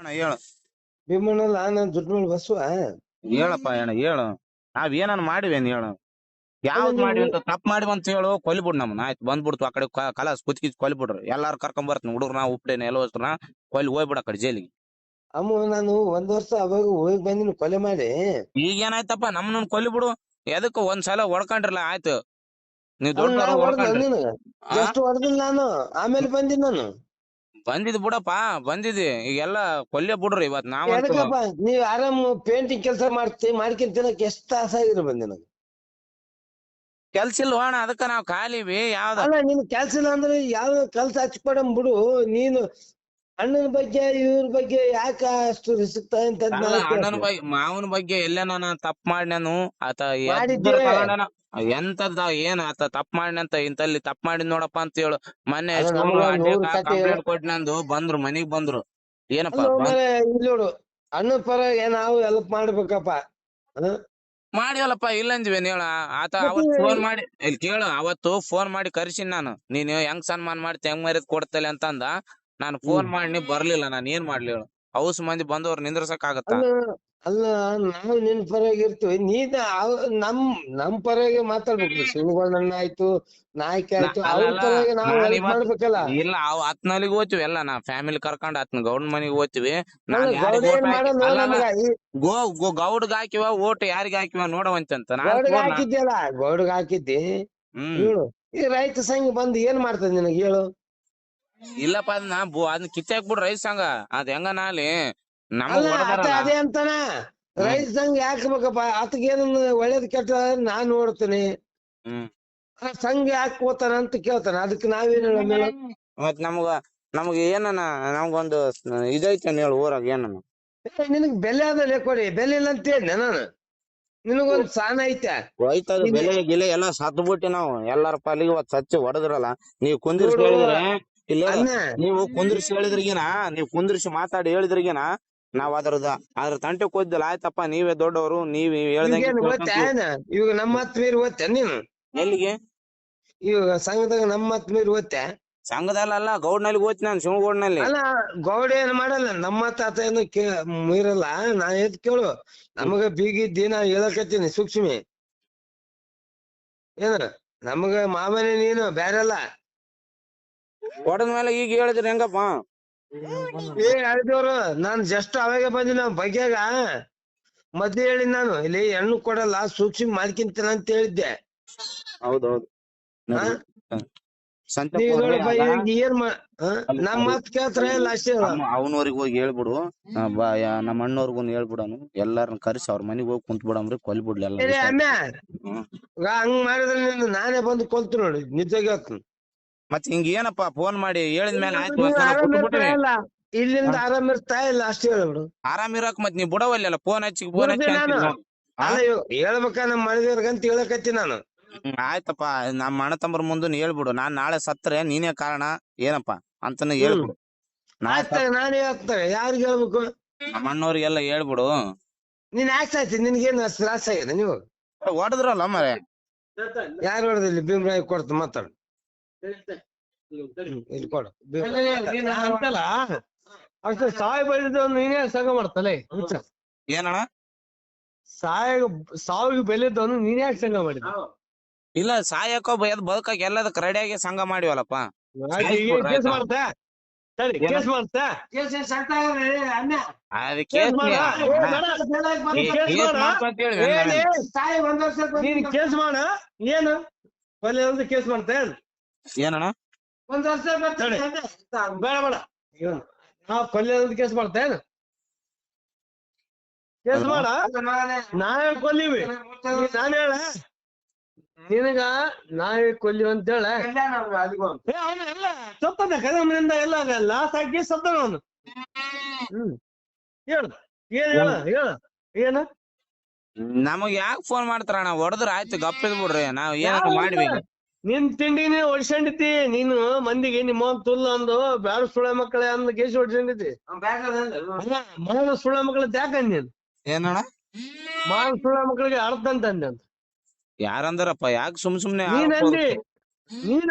ಅಣ್ಣ ಹೇಳು. ಭೀಮಣ್ಣಲ್ಲ ನಾನ್ ದುಡ್ಡು ಮೇಲೆ ಬಸ್ವ ಹೇಳಪ್ಪ ಅಣ್ಣ ಹೇಳು. ನಾವ್ ಏನನ್ ಮಾಡಿವೇನ್ ಹೇಳು. ಯಾವ್ದ್ ಮಾಡಿ ಮಾಡಿವಿ ಅಂತ ತಪ್ಪು ಮಾಡಿವಿ ಅಂತ ಹೇಳು ಕೊಲಿಬಿಡ್ ನಮ್ಮನ್ನ. ಆಯ್ತು ಬಂದ್ಬಿಡ್ತು ಆ ಕಡೆ ಕ- ಕಲಾಸ್ ಕುತ್ಕಿ ಕೊಲ್ಬಿಡ್ರಿ. ಎಲ್ಲಾರು ಕರ್ಕೊಂಡ್ ಬರ್ತೀನಿ ಹುಡುಗ್ರು ನಾ ಎಲ್ಲ ಹೋಸ್ತ್ರನ ಕೊಲ್ಲಿ ಹೋಗ್ಬಿಡ ಆ ಕಡೆ ಜೈಲಿಗೆ. ಅಮ್ಮ ನಾನು ಒಂದ್ ವರ್ಷ ಅವಾಗ ಹೋಗಿ ಬಂದಿನಿ ಕೊಲೆ ಮಾಡಿ. ಈಗ ಏನಾಯ್ತಪ್ಪ ನಮ್ಮನ್ನ ಕೊಲಿಬಿಡು. ಎದಕ್ಕ ಒಂದ್ ಸಲ ಹೊಡ್ಕೊಂಡ್ರಲ್ಲ ಆಯ್ತು. ನೀವ್ ದೊಡ್ಡ ಹೊಡ್ದ ಹೊಡೆದಿಲ್ಲ ನಾನು. ಆಮೇಲೆ ಬಂದಿನಿ ನಾನು. ಬಂದಿದ್ ಬಿಡಪ್ಪ ಬಂದಿದ್ವಿ. ಈಗೆಲ್ಲ ಕೊಲ್ಲೆ ಬಿಡ್ರಿ ಇವತ್ ನಾವು ಎದಕ್ಕಪ್ಪ ನೀವ್ ಆರಾಮ್ ಪೇಂಟಿಂಗ್ ಕೆಲಸ ಮಾಡ್ತಿ ಮಾಡ್ಕೊಂಡ್ ತಿನ್ನಕ್ ಎಷ್ಟ್ ತಾಸ ಆಗಿದ್ರು ಬಂದೆ ನನಗೆ? ಕೆಲ್ಸ ಇಲ್ಲ ಅಣ್ಣ ಅದಕ್ಕ ನಾವ್ ಖಾಲಿವಿ ಯಾವ್ದ? ಅಲ್ಲ ನಿನ್ ಕೆಲ್ಸ ಇಲ್ಲ ಅಂದ್ರೆ ಯಾವ ಕೆಲ್ಸ ಹಚ್ಕೊಡಮ್ ಬಿಡು ನೀನು ಅಣ್ಣನ ಬಗ್ಗೆ ಇವ್ರ ಬಗ್ಗೆ ಯಾಕ ಅಷ್ಟು ರಿಸ್ಕ್ ಅಂತ ಅಣ್ಣನ ಬಗ್ಗೆ ಮಾವನ ಬಗ್ಗೆ ಎಲ್ಲ ನಾನು ತಪ್ಪ ಮಾಡ್ಯಾನು ಆತ. ಎಂತದ ಏನ್ ಆತ ತಪ್ಪ ಮಾಡ್ನಂತ ಇಂತಲ್ಲಿ ತಪ್ಪ ಮಾಡಿದ್ ನೋಡಪ್ಪ ಅಂತ ಹೇಳು. ಮೊನ್ನೆ ಕಂಪ್ಲೇಂಟ್ ಬಂದ್ರು ಮನಿಗ್ ಬಂದ್ರು. ಏನಪ್ಪ ನೋಡು. ಅಣ್ಣನ ಪರ ನಾವು ಹೆಲ್ಪ್ ಮಾಡ್ಬೇಕಪ್ಪ? ಮಾಡಿವಲ್ಲಪ್ಪ ಇಲ್ಲ ಅಂದ್ವೇನ್ ಹೇಳ. ಆತ ಅವತ್ ಫೋನ್ ಮಾಡಿ ಇಲ್ಲಿ ಕೇಳು ಅವತ್ತು ಫೋನ್ ಮಾಡಿ ಕರ್ಸಿನ್ ನಾನು. ನೀನು ಹೆಂಗ್ ಸನ್ಮಾನ ಮಾಡ್ತಿ ಹೆಂಗ್ ಮರ್ಯಾದ ಕೊಡ್ತಲೆ ಅಂತಂದ. ನಾನು ಫೋನ್ ಮಾಡಿ ಬರ್ಲಿಲ್ಲ ನಾನು ಏನ್ ಮಾಡ್ಲಿ ಹೇಳು? ಔಸ್ ಮಂದಿ ಬಂದವ್ರು ನಿಂದ್ರಸಕ್ ಆಗತ್ತ ಅಲ್ಲ ಅಲ್ಲ ನಾವು ನಿನ್ ಪರವಾಗಿ ಇರ್ತೀವಿ. ನೀನ್ ಅವ್- ನಮ್ ನಮ್ ಪರವಾಗಿ ಮಾತಾಡ್ಬೇಕು. ಶಿವಗೌಡಣ್ಣ ಆಯ್ತು ನಾಯ್ಕ ಆಯ್ತು ಅವ್ರ ಪರವಾಗಿ ನಾವು ನಾನ್ ಹೆಲ್ಪ್ ಇವತ್ತು- ಮಾಡ್ಬೇಕಲ್ಲ. ಇಲ್ಲ ಅವ್ ಹತ್ನಲ್ಲಿಗೆ ಹೋಗ್ತಿವಿ ಎಲ್ಲ ನಾ ಫ್ಯಾಮಿಲಿ ಕರ್ಕೊಂಡ್ ಹತ್ನ ಗೌಡ್ ಮನಿಗ್ ಹೋಗ್ತಿವಿ ನಾನ್ ಅಲ್ಲ, ಯಾರಿಗ್ vote ಹಾಕಿ- ಈ ಗೋ ಗೋ- ಗೌಡ್ಗ್ ಹಾಕಿವ ಓಟ್ ಯಾರಿಗ್ ಹಾಕಿವ ನೋಡವಂತಂತ ನಾನ್ ಗೌಡಗ್ phone ನಾ- ಹಾಕಿದ್ಯಲ್ಲ ಗೌಡಗ್ ಹಾಕಿದ್ದಿ? ಹ್ಮ್. ಹೇಳು. ಈ ರೈತ ಸಂಘ ಬಂದು ಏನ್ ಮಾಡ್ತದ ನಿನಗೆ ಹೇಳು? ಇಲ್ಲಪ್ಪ ಅದನ್ನ ಬು ಅದನ್ನ ಕಿತ್ತಾಕ್ ಬಿಡ್ರಿ ರೈತ ಸಂಘ ಅದ್ ಹೆಂಗ ನಾಲಿ ನಮಗ್ ಅಲ್ಲ ಆತ ಅದೇ ಅಂತಾನ. ರೈತ ಸಂಘ ಯಾಕಬೇಕಪ್ಪ ಆತಗ ಏನ ಒಳ್ಳೇದ್ ಕೆಟ್ಟ ನಾನ್ ನೋಡ್ತೀನಿ. ಹ್ಮ್. ಆ ಸಂಘ ಯಾಕೆ ಹೋತಾನ ಅಂತ ಕೇಳ್ತಾನ. ಅದಕ್ಕೆ ನಾವೇನ್ ಹೇಳೋಣ? ಮತ್ ನಮಗ ನಮಗ ಏನನ ನಮಗೊಂದು ಇದೈತೆ ಹೇಳು ಊರಾಗ ಏನನ. ನಿನಗ್ ಬೆಲೆ ಅದಲ್ಲ ಕೊಡಿ. ಬೆಲೆ ಇಲ್ಲ ಅಂತ ಹೇಳಿ ನಾನು. ನಿನಗೊಂದ್ ಸಾನ ಐತೆ. ಇಲ್ಲಿ- ಬೆಲೆ ಗಿಲೆ ಎಲ್ಲ ಸತ್ ಬಿಟ್ಟಿ ನಾವು. ಎಲ್ಲಾರ ಪಾಲಿಗೆ ಇವತ್ ಸಚ್ಚಿ ಹೊಡೆದ್ರಲ್ಲ. ನೀವ್ ಕುಂದಿರ್ಸಿ ಹೇಳಿದ್ರೆ ಇಲ್ಲ. ನೀವು ಕುಂದ್ರಿಸಿ ಹೇಳಿದ್ರಿಗಿನ? ನೀವ್ ಕುಂದ್ರಿಸಿ ಮಾತಾಡಿ ಹೇಳಿದ್ರಿಗಿನ? ನಾವ್ ಅದ್ರದ ಅದ್ರ ತಂಟೆ ಕೊದ್ದಿಲ್ಲ ಆಯ್ತಪ್ಪ ನೀವೇ ದೊಡ್ಡವರು ನೀವ್ ಹೇಳ್ದಂಗೆ. ಇವಾಗ ನಮ್ಮ ಹತ್ ಮೀರಿ ಓದ್ತೆ ನೀನು? ಎಲ್ಲಿಗೆ? ಇವಾಗ ಸಂಘದಾಗ ನಮ್ಮ ಹತ್ ಮೀರಿ ಓದ್ತೆ ಸಂಘದಲ್ಲ ಗೌಡ್ನಲ್ಲಿ ಓದ್ತಿ ನಾನು ಶಿವಗೌಡ್ನಲ್ಲಿ ಅಲ್ಲ ಗೌಡ ಏನ್ ಮಾಡಲ್ಲ ನಮ್ಮ ತಾತ ಏನು ಮೀರಲ್ಲ ನಾ ಎದ್ ಕೇಳು. ನಮಗ ಬೀಗಿ ದಿನ ಹೇಳಕತ್ತೀನಿ ಸೂಕ್ಷ್ಮಿ. ಏನ? ನಮಗ ಮಾಮನೆ ನೀನು ಬ್ಯಾರಲ್ಲ. ಹೊಡೆದ ಈಗ ಹೇಳಿದ್ರಿ ಹೆಂಗಪ್ಪ? ಏ ಹೇಳಿದವ್ರು ನಾನ್ ಜಸ್ಟ್ ಅವಾಗ ಬಂದಿನ ಬಗ್ಯಾಗ ಮದ್ವೆ ಹೇಳಿ ನಾನು. ಇಲ್ಲಿ ಹೆಣ್ಣು ಕೊಡಲ್ಲ ಸೂಕ್ಷ್ಮ ಮಾಡ್ಕಿಂತೀನ ಅಂತ ಹೇಳಿದ್ದೆ. ಹೌದೌದು. ಹಾ? ಸಂತೆ ನೀವ್ ಈಗ ಏನ್ ಮಾ ಹಾ? ನಮ್ ಮಾತ್ ಕೇಳ್ತಾರ ಇಲ್ಲ ಅಷ್ಟೇ ಹೇಳು. ಅವನವ್ರಿಗೆ ಹೋಗಿ ಹೇಳ್ಬಿಡು. ಆ, ಬಾ ಯಾ- ನಮ್ಮ ಅಣ್ಣವ್ರಿಗೂ ಹೇಳ್ಬಿಡನು. ಎಲ್ಲಾರನ್ನ ಕರೆಸಿ ಅವ್ರ ಮನಿಗ್ ಹೋಗಿ ಕುಂತ್ ಬಿಡಮ್ರಿ ಕೊಲ್ಬಿಡ್ಲಿ ಎಲ್ಲ ಏ ಅಮ್ಮ! ಹ್ಮ್. ಈಗ ಹಂಗ್ ಮಾಡಿದ್ರೆ ನೀನು ನಾನೇ ಬಂದು ಕೊಲ್ತು ನೋಡಿ ನಿಜ ಹೇಳ್ತೀನಿ ಮತ್ ಹಿಂಗ ಏನಪ್ಪ ಫೋನ್ ಮಾಡಿ ಹೇಳಿದ ಮೇಲೆ ಆಯ್ತು. ಇಲ್ಲ. ಇಲ್ಲಿಂದ ಆರಾಮ್ ಇರ್ತಾ ಇಲ್ಲ ಅಷ್ಟೇ ಹೇಳ್ಬಿಡು ಆರಾಮ್ ಇರಾಕ್ ಮತ್ ನೀ ಬಿಡವಲ್ಲ ಫೋನ್ ಹಚ್ಚಿ ಫೋನ್ ಹಚ್ಚಿ ಬಿಡ್ತೀನಿ ನಾನು. ಅಂತಿದ್ನು. ಆ? ಅಲ್ಲ ಇವ್ ಹೇಳ್ಬೇಕ ನಮ್ಮ ಮಳಿದವ್ರಿಗಂತ ಹೇಳಕತ್ತಿ ನಾನು. ಹ್ಮ್, ಆಯ್ತಪ್ಪ ನಮ್ಮ ಅಣ್ಣ ತಮ್ಮರ ಮುಂದೆ ಹೇಳ್ಬಿಡು. ನಾನ್ ನಾಳೆ ಸತ್ರೆ ನೀನೇ ಕಾರಣ ಏನಪ್ಪ ಅಂತಾನೆ ಹೇಳ್ಬಿಡು. ನಾನು ಆಯ್ತ ನಾನೇ ಹೇಳ್ತಾರೆ ಯಾರಿಗ್ ಹೇಳ್ಬೇಕು? ನಮ್ಮ ಅಣ್ಣವ್ರಿಗೆಲ್ಲ ಹೇಳ್ಬಿಡು. ನೀನ್ ಯಾಕೆ ಸಾಯ್ತಿ ನಿನ್ಗೇನು ಅಷ್ಟು ತ್ರಾಸ ಆಗಿದೆ ನೀವು? ಹೊಡೆದ್ರಲ್ಲ ಮರೆ ಯಾರು ಹೊಡೆದಿಲ್ಲ ಭೀಮ್ರಾಯ್ ಕೊಡ್ತು ಮಾತಾಡು. ಕೊಡು. ಅಂತಲ್ಲ. ಅಷ್ಟು ಸಹಾಯ ಬೆಳೆದ ನೀನೇ ಸಂಘ ಮಾಡ್ತಲೆ. ಏನಣ್ಣ? ಸಾಯ ಸಾವಿಗೆ ಬೆಲೆದವನು ನೀನೇ ಯಾಕೆ ಸಂಘ ಮಾಡಿದ ಇಲ್ಲ ಸಾಯಕೋ ಬಯದ್ ಬದುಕಕ್ ಎಲ್ಲದಕ್ಕೆ ರೆಡಿಯಾಗಿ ಸಂಘ ಮಾಡಿವಲ್ಲಪ್ಪ. ಕೇಸ್ ಮಾಡ್ತಾ. ಸರಿ ಕೇಸ್ ಮಾಡ್ತಾ. ಕೇಸ್ ಮಾಡ. ಕೇಸ್. ಕೇಸ್ ಮಾಡ. ಸಾಯಿ ಏನು ಒಂದು ಕೇಸ್ ಮಾಡ್ತಾ? ಏನಣ್ಣ? ಒಂದ್ ವರ್ಷ ತಡಿ. ಬೇಡ ಬೇಡ. ಇವನು ನಾವ್ ಕೊಲೆ ಕೇಸ್ ಕೇಸ್ ಮಾಡ. ನಾವೇ ಕೊಲ್ಲಿವಿ. ನೀನ್ ನಾನ್ ಹೇಳ. ನಿನಗ ನಾವೇ ಕೊಲ್ಲಿ ಅಂತ ಹೇಳ. ಏ ಅವನು ಎಲ್ಲ ಸತ್ತದ ಕದಮನಿಂದ ಎಲ್ಲ ಲಾಸ್ ಹಾಕಿ ಸತ್ತನ ಅವನು. ಹ್ಮ್. ಹೇಳು ಏನ್ ಹೇಳ ಹೇಳ. ಏನ? ನಮಗ್ ಯಾಕೆ ಫೋನ್ ಮಾಡ್ತಾರಣ್ಣ? ಹೊಡೆದ್ರ ಆಯ್ತು ಗಪ್ಪಿದ್ ಬಿಡ್ರಿ. ನಾವ್ ಏನಾದ್ರು ಮಾಡ್ಬೇಕು. ನಿನ್ ತಿಂಡಿನೇ ಹೊಡ್ಸಂಡಿತಿ ನೀನು ಮಂದಿಗೆ ನಿಮ್ಮ ತುಲ್ಲ ಅಂದು ಬ್ಯಾಡ ಸುಳ ಮಕ್ಕಳೇ ಅಂದ್ ಕೇಸ್ ಹೊಡ್ಸಂಡಿತಿ ಮಾನ ಸುಳ ಮಕ್ಕಳ ಯಾಕಂದ್ ನೀನ್ ಏನಣ್ಣ? ಮಾನ ಸುಳ ಮಕ್ಕಳಿಗೆ ಅರ್ಥ ಅಂತ ಅಂದೆ ಅಂತ ಯಾರಂದ್ರಪ್ಪ? ಯಾಕೆ ಸುಮ್ ಸುಮ್ನೆ ನೀನ್ ಅಂದಿ. ನೀನ್